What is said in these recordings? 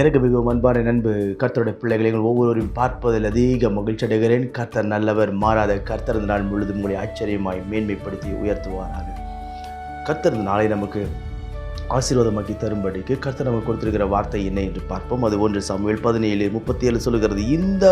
எனக்கு மிகவும் அன்பான நண்பு கர்த்தருடைய பிள்ளைகளை எங்கள் ஒவ்வொருவரையும் பார்ப்பதில் அதிக மகிழ்ச்சி அடைகிறேன். கர்த்தர் நல்லவர் மாறாத கர்த்தர் இந்த நாள் முழுதும் உங்களை ஆச்சரியமாய் மேன்மைப்படுத்தி உயர்த்துவாராக. கர்த்தர் இந்த நாளை நமக்கு ஆசீர்வாதமாக்கி தரும்படிக்கு கர்த்தர் நமக்கு கொடுத்திருக்கிற வார்த்தை என்ன என்று பார்ப்போம். அது ஒன்று சமையல் பதினேழு முப்பத்தி ஏழு சொல்லுகிறது இந்த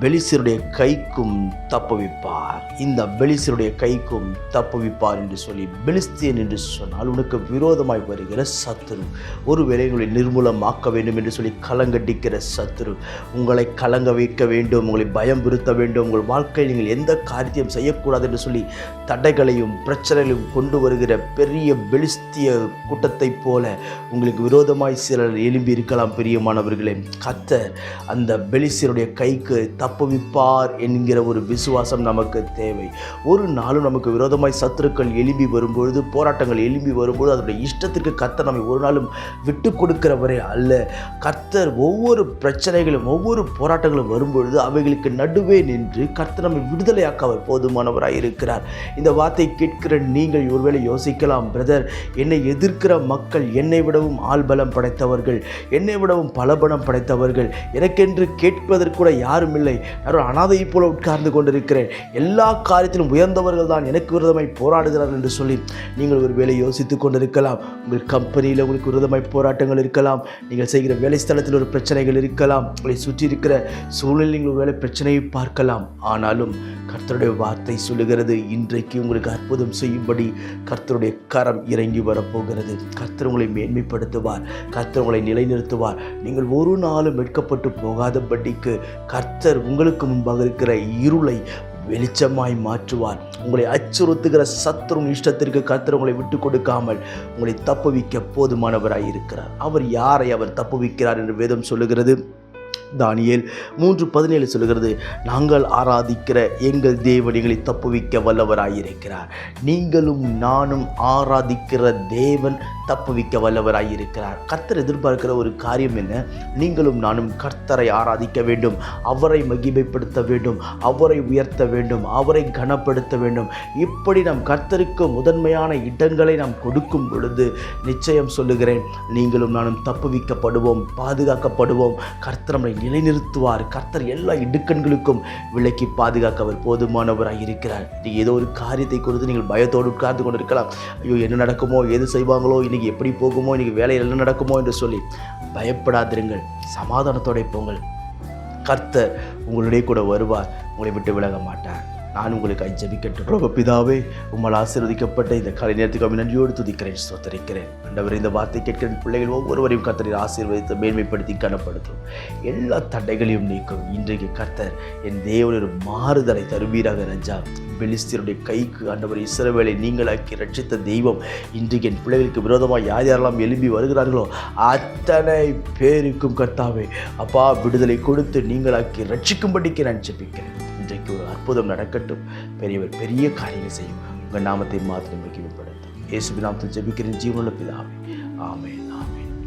பெலிசருடைய கைக்கும் தப்புவிப்பார். இந்த பெலிசருடைய கைக்கும் தப்புவிப்பார் என்று சொல்லி பெலிஸ்தியன் என்று சொன்னால் உனக்கு விரோதமாய் வருகிற சத்துரு. ஒருவேளை உங்களை நிர்மூலமாக்க வேண்டும் என்று சொல்லி கலங்கடிக்கிற சத்துரு. உங்களை கலங்க வைக்க வேண்டும் உங்களை பயம் விருத்த வேண்டும். உங்கள் வாழ்க்கையில் நீங்கள் எந்த காரியத்தையும் செய்யக்கூடாது என்று சொல்லி தடைகளையும் பிரச்சனைகளையும் கொண்டு வருகிற பெரிய பெலிஸ்திய கூட்டத்தைப் போல உங்களுக்கு விரோதமாய் சிலர் எழும்பி இருக்கலாம் பிரியமானவர்களே. கத்த அந்த பெலிசியருடைய கைக்கு தப்புவிப்பார் என்கிற ஒரு விசுவாசம் நமக்கு தேவை. ஒரு நாளும் நமக்கு விரோதமாய் சத்துருக்கள் எழும்பி வரும்பொழுது போராட்டங்கள் எழும்பி வரும்பொழுது அதனுடைய இஷ்டத்திற்கு கர்த்தர் நம்மை ஒரு நாளும் விட்டு கொடுக்கிறவரே அல்ல. கர்த்தர் ஒவ்வொரு பிரச்சனைகளும் ஒவ்வொரு போராட்டங்களும் வரும்பொழுது அவைகளுக்கு நடுவே நின்று கர்த்தர் நம்மை விடுதலையாக்க அவர் போதுமானவராக இருக்கிறார். இந்த வார்த்தை கேட்கிற நீங்கள் ஒருவேளை யோசிக்கலாம் பிரதர் என்னை எதிர்க்கிற மக்கள் என்னை விடவும் ஆள்பலம் படைத்தவர்கள் என்னை விடவும் பலபலம் படைத்தவர்கள். எனக்கென்று கேட்பதற்கு கூட யாரும் இல்லை. இல்லை. யாரோ அனாதையைப் போல உட்கார்ந்து கொண்டிருக்கிறேன். எல்லா காரியத்திலும் உயர்ந்தவர்கள் தான் எனக்கு விரதமாய் போராடுகிறார்கள் என்று சொல்லி நீங்கள் ஒரு வேலை யோசித்துக் கொண்டிருக்கலாம். உங்கள் கம்பெனியில் உங்களுக்கு விரதமாய் போராட்டங்கள் இருக்கலாம். நீங்கள் செய்கிற வேலை ஸ்தலத்தில் ஒரு பிரச்சனைகள் இருக்கலாம். உங்களை சுற்றி இருக்கிற சூழ்நிலை நீங்கள் வேலை பிரச்சனையை பார்க்கலாம். ஆனாலும் கர்த்தருடைய வார்த்தை சொல்லுகிறது இன்றைக்கு உங்களுக்கு அற்புதம் செய்யும்படி கர்த்தருடைய கரம் இறங்கி வரப்போகிறது. கர்த்தர் உங்களை மேன்மைப்படுத்துவார். கர்த்தர் உங்களை நிலைநிறுத்துவார். நீங்கள் ஒரு நாளும் வெட்கப்பட்டு போகாதபடிக்கு கர்த்தர் உங்களுக்கு முன்பாக இருக்கிற இருளை வெளிச்சமாய் மாற்றுவார். உங்களை அச்சுறுத்துகிற சத்துரும் இஷ்டத்திற்கு கர்த்தர் உங்களை விட்டு கொடுக்காமல் உங்களை தப்புவிக்க போதுமானவராய் இருக்கிறார் அவர் யாரை அவர் தப்புவிக்கிறார் என்று வேதம் சொல்லுகிறது? தானியல் மூன்று பதினேழு சொல்கிறது நாங்கள் ஆராதிக்கிற எங்கள் தேவனிகளை தப்புவிக்க வல்லவராயிருக்கிறார். நீங்களும் நானும் ஆராதிக்கிற தேவன் தப்புவிக்க வல்லவராயிருக்கிறார். கர்த்தர் எதிர்பார்க்கிற ஒரு காரியம் என்ன? நீங்களும் நானும் கர்த்தரை ஆராதிக்க வேண்டும். அவரை மகிமைப்படுத்த வேண்டும். அவரை உயர்த்த வேண்டும். அவரை கனப்படுத்த வேண்டும். இப்படி நம் கர்த்தருக்கு முதன்மையான இடங்களை நாம் கொடுக்கும் பொழுது நிச்சயம் சொல்லுகிறேன் நீங்களும் நானும் தப்புவிக்கப்படுவோம் பாதுகாக்கப்படுவோம். கர்த்தர் நம்மை நிலைநிறுத்துவார். கர்த்தர் எல்லா இடுக்கண்களுக்கும் விலக்கி பாதுகாக்க அவர் போதுமானவராக இருக்கிறார். நீ ஏதோ ஒரு காரியத்தை குறித்து நீங்கள் பயத்தோடு உட்கார்ந்து கொண்டிருக்கலாம். ஐயோ என்ன நடக்குமோ எது செய்வாங்களோ இன்னைக்கு எப்படி போகுமோ இன்னைக்கு வேலையில் என்ன நடக்குமோ என்று சொல்லி பயப்படாதிருங்கள். சமாதானத்தோட போங்கள். கர்த்தர் உங்களுடைய கூட வருவார் உங்களை விட்டு விலக மாட்டார். நான் உங்களுக்கு ஜபிக்கட்டு ரொம்ப பிதாவே உம்மால் ஆசீர்வதிக்கப்பட்ட இந்த காலை நேரத்துக்கு நன்றியோடு துதிக்கிறேன் ஸ்தோத்தரிக்கிறேன். ஆண்டவர் இந்த வார்த்தை கேட்கிற பிள்ளைகள் ஒவ்வொருவரையும் கர்த்தரை ஆசீர்வதித்து மேன்மைப்படுத்தி கனப்படுத்தும் எல்லா தடைகளையும் நீக்கும். இன்றைக்கு கர்த்தர் என் தேவன் மாறுதலை தருவீராக ரஜா. பெலிஸ்தீருடைய கைக்கு ஆண்டவர் இஸ்ரவேலை நீங்களாக்கி ரட்சித்த தெய்வம். இன்றைக்கு என் பிள்ளைகளுக்கு விரோதமாக யார் யாரெல்லாம் எழும்பி வருகிறார்களோ அத்தனை பேருக்கும் கர்த்தாவே அப்பா விடுதலை கொடுத்து நீங்களாக்கி ரட்சிக்கும்படிக்கு நான் ஜெபிக்கிறேன். இன்றைக்கு ஒரு அற்புதம் நடக்கட்டும். பெரியவர் பெரிய காரியங்கள் செய்யும். உங்கள் நாமத்தை மாத்திரம் மகிமைப்படுத்தும் இயேசுவின் நாமத்தில் ஜெபிக்கிறேன். ஜீவனுள்ள பிதாவே. ஆமே ஆமே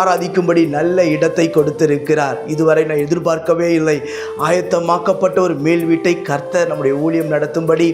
ஆராதிக்கும்படி நல்ல இடத்தை கொடுத்திருக்கிறார். இதுவரை நான் எதிர்பார்க்கவே இல்லை. ஆயத்தமாக்கப்பட்ட ஒரு மேல் வீட்டை கர்த்தர் நம்முடைய ஊழியம் நடத்தும்படி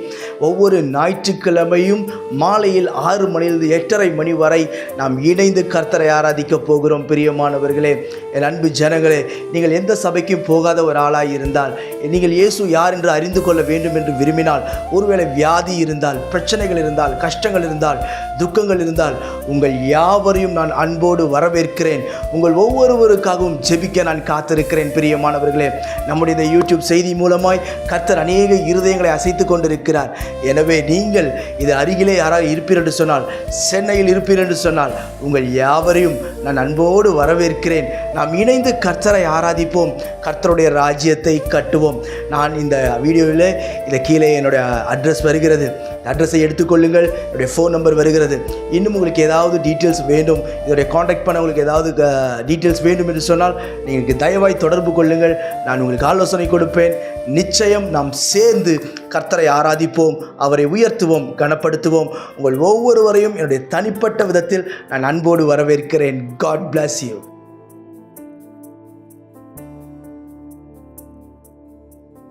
ஒவ்வொரு ஞாயிற்றுக்கிழமையும் மாலையில் ஆறு மணியிலிருந்து எட்டரை மணி வரை நாம் இணைந்து கர்த்தரை ஆராதிக்கப் போகிறோம். பிரியமானவர்களே என் அன்பு ஜனங்களே நீங்கள் எந்த சபைக்கும் போகாத ஒரு ஆளாக இருந்தால் நீங்கள் இயேசு யார் என்று அறிந்து கொள்ள வேண்டும் என்று விரும்பினால் ஒருவேளை வியாதி இருந்தால் பிரச்சனைகள் இருந்தால் கஷ்டங்கள் இருந்தால் துக்கங்கள் இருந்தால் உங்கள் யாவரையும் நான் அன்போடு வரவேற்கிறேன். உங்கள் ஒவ்வொருவருக்காகவும் ஜெபிக்க நான் காத்திருக்கிறேன் பிரியமானவர்களே. நம்முடைய இந்த யூடியூப் செய்தி மூலமாய் கர்த்தர் அநேக இருதயங்களை அசைத்து கொண்டிருக்கிறார். எனவே நீங்கள் இது அருகிலே யாராவது இருப்பீர் என்று சொன்னால் சென்னையில் இருப்பீர் என்று சொன்னால் உங்கள் யாவரையும் நான் அன்போடு வரவேற்கிறேன். நாம் இணைந்து கர்த்தரை ஆராதிப்போம். கர்த்தருடைய ராஜ்யத்தை கட்டுவோம். நான் இந்த வீடியோவில் இந்த கீழே என்னுடைய அட்ரஸ் வருகிறது. அட்ரஸை எடுத்துக்கொள்ளுங்கள். என்னுடைய ஃபோன் நம்பர் வருகிறது. இன்னும் உங்களுக்கு ஏதாவது டீட்டெயில்ஸ் வேண்டும். இதோடைய காண்டாக்ட் பண்ண உங்களுக்கு ஏதாவது டீட்டெயில்ஸ் வேண்டும் என்று சொன்னால் நீங்கள் தயவாய் தொடர்பு கொள்ளுங்கள். நான் உங்களுக்கு ஆலோசனை கொடுப்பேன். நிச்சயம் நாம் சேர்ந்து கர்த்தரை ஆராதிப்போம். அவரை உயர்த்துவோம் கனப்படுத்துவோம். உங்கள் ஒவ்வொருவரையும் என்னுடைய தனிப்பட்ட விதத்தில் நான் அன்போடு வரவேற்கிறேன். God bless you